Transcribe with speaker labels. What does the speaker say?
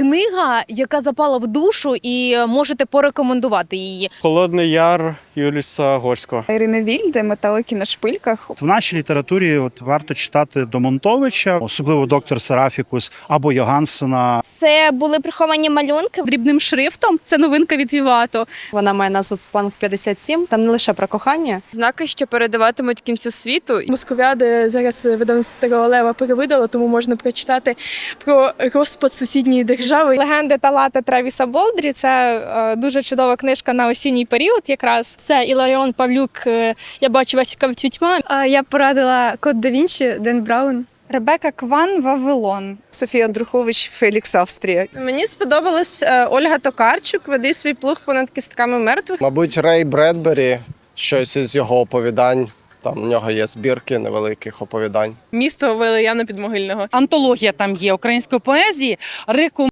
Speaker 1: книга, яка запала в душу, і можете порекомендувати її.
Speaker 2: Холодний яр Юліса Горського.
Speaker 3: Ірина Вільде, металики на шпильках.
Speaker 4: В нашій літературі от варто читати Домонтовича, особливо доктор Серафікус або Йогансена.
Speaker 5: Це були приховані малюнки.
Speaker 6: дрібним шрифтом. Це новинка від Вівато.
Speaker 7: Вона має назву Панк 57. Там не лише про кохання.
Speaker 8: Знаки, що передаватимуть кінцю світу.
Speaker 9: Московіади зараз видавництво Старого Лева перевидало, тому можна прочитати про розпад сусідньої держави.
Speaker 5: Легенди та лати Тревіса Болдрі. Це е, дуже чудова книжка на осінній період, якраз.
Speaker 6: Це Іларіон Павлюк. е, Я бачу вас цікавить вітьма.
Speaker 3: Я порадила Код да Вінчі, Ден Браун. Ребека Кван Вавилон. Софія Андрухович Фелікс Австрія.
Speaker 8: Мені сподобалась е, Ольга Токарчук. Веди свій плуг понад кістками мертвих.
Speaker 10: Мабуть, Рей Бредбері, щось із його оповідань. Там у нього є збірки невеликих оповідань.
Speaker 8: Місто Велияна Підмогильного.
Speaker 11: Антологія там є української поезії. Рекомендую.